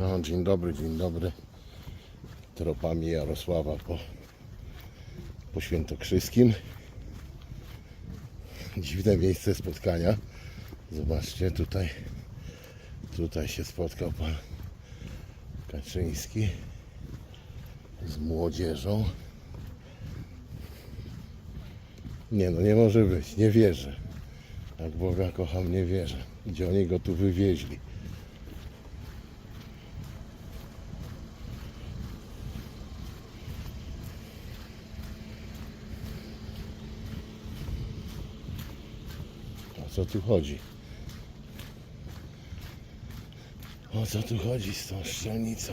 No, dzień dobry, dzień dobry. Tropami Jarosława po, po Świętokrzyskim. Dziwne miejsce spotkania. Zobaczcie, tutaj, tutaj się spotkał pan Kaczyński z młodzieżą. Nie no, nie może być, nie wierzę. Jak Boga kocham, nie wierzę. Gdzie oni go tu wywieźli? Co tu chodzi? O co tu chodzi z tą szczelnicą?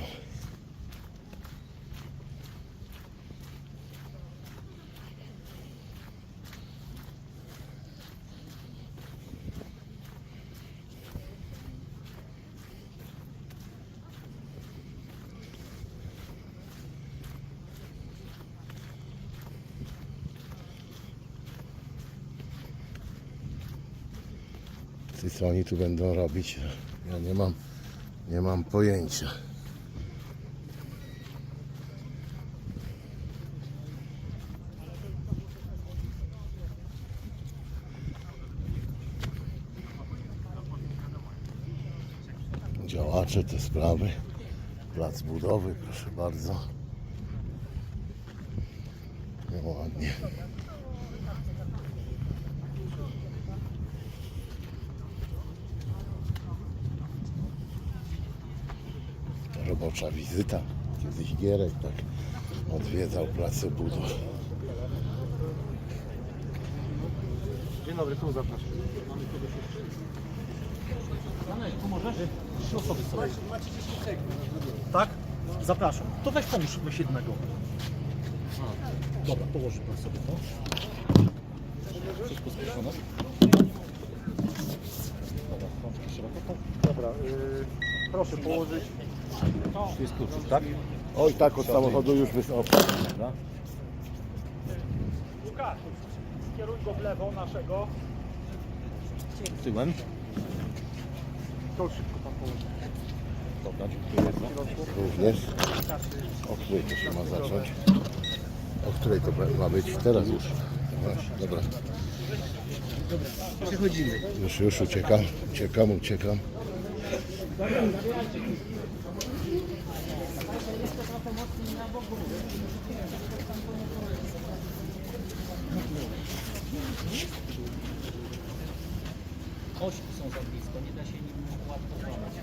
Co oni tu będą robić? Ja nie mam, nie mam pojęcia. Działacze te sprawy. Plac budowy, proszę bardzo. No ładnie. Robocza wizyta. Kiedyś Gierek tak odwiedzał pracę budów. Dzień dobry, tu zapraszam. Tu możesz? Trzy osoby sobie. Tak? Zapraszam. To weź pomóż weź jednego. Dobra, położy pan sobie to. Wszystko spieszone? Dobra, Dobra, yy, proszę położyć. Tu jest kluczyk, tak? Oj, tak od samochodu już wysoko. Dobra. Łukasz, skieruj go w lewo naszego. Tyłem. To szybko pan położy. Dobra, dziękuję. Również. O której to się ma zacząć? O której to ma być? Teraz już. Właśnie, dobra. Przechodzimy. Już, już uciekam, uciekam, uciekam. Ośki są za blisko, nie da się nim łatwo złamać.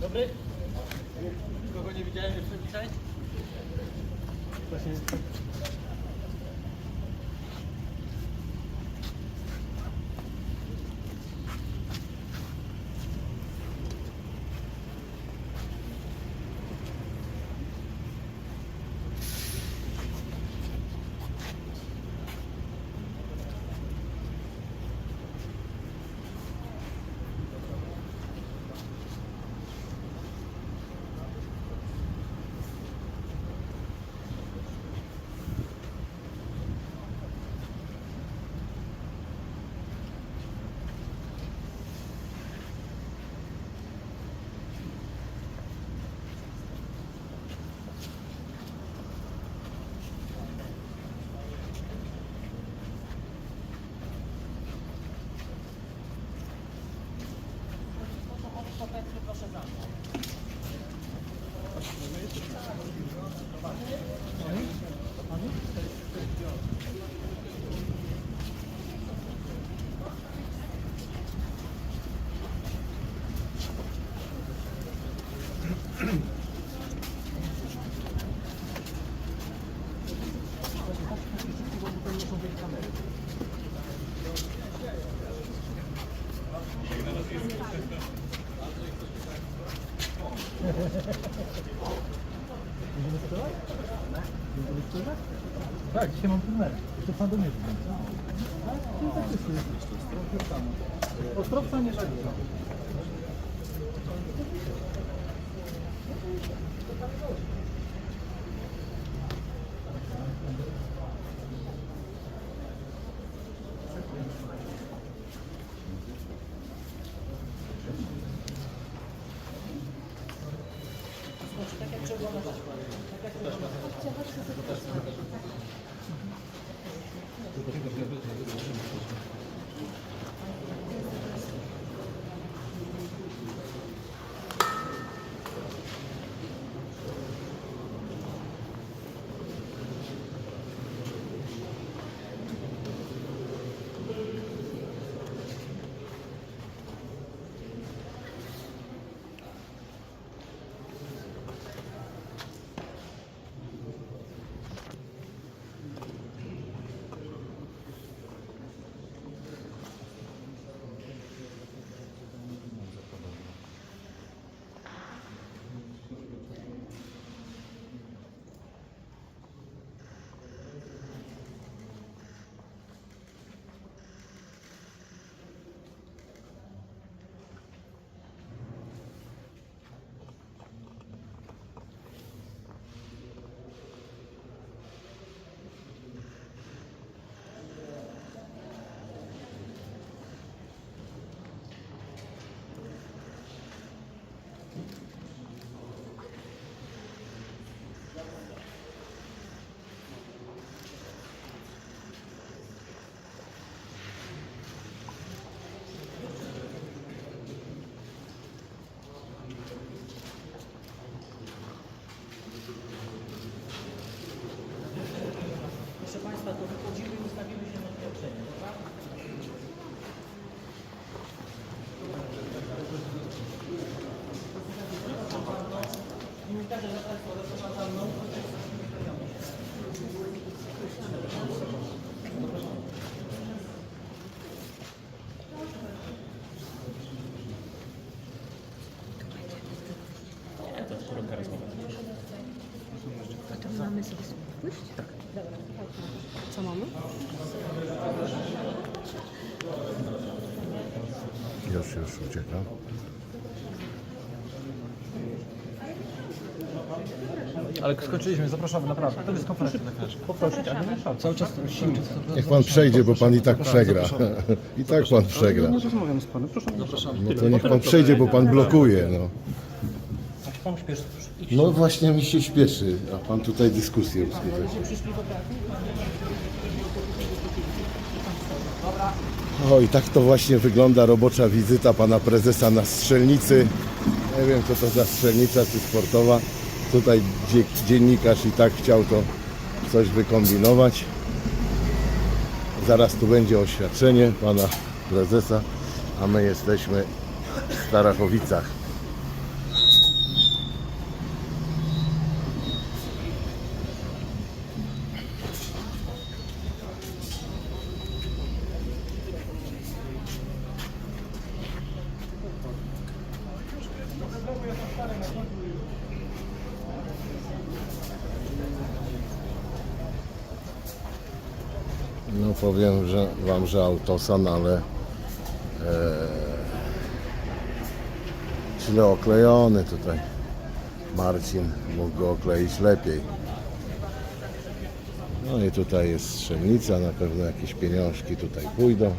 Dobry? Kogo nie widziałem jeszcze dzisiaj? Tak, dzisiaj mam numer. To pan do mnie dzwoni. Ostrowca nie żadnego. Już, już uciekam. Ale skończyliśmy, zapraszamy naprawdę. To jest konferencja na chwileczkę. Poprosić, ale nie Cały czas siły. Niech pan przejdzie, bo pan i tak przegra. I tak pan przegra. Nie rozmawiam z panem, proszę mnie No to niech pan przejdzie, bo pan blokuje. No, Pan śpieszy, proszę no właśnie mi się śpieszy, a pan tutaj dyskusję uskutecznia. O i tak to właśnie wygląda robocza wizyta pana prezesa na strzelnicy. Nie wiem co to za strzelnica czy sportowa. Tutaj dzie- dziennikarz i tak chciał to coś wykombinować. Zaraz tu będzie oświadczenie pana prezesa, a my jesteśmy w Starachowicach. No powiem że wam, że autosan, ale e, źle oklejony tutaj. Marcin mógł go okleić lepiej. No i tutaj jest strzelnica, na pewno jakieś pieniążki tutaj pójdą.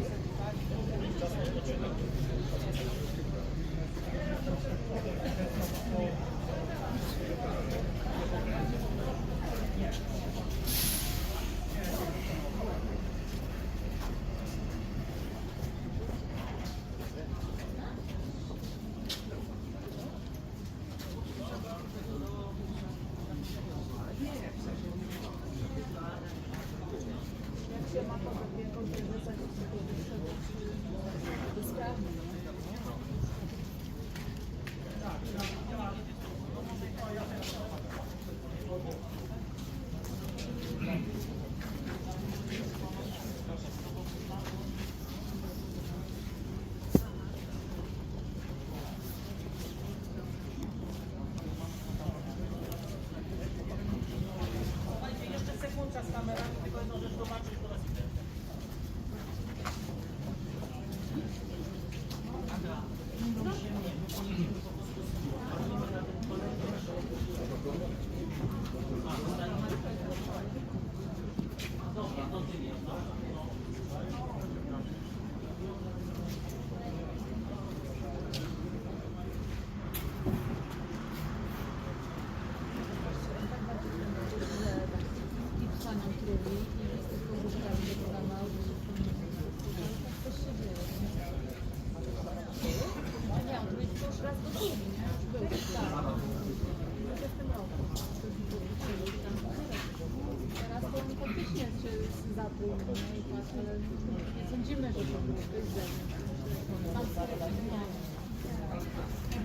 Zatruł, nie? I tak, ale nie sądzimy, że to jest zewnątrz. Tam sobie zmieniają.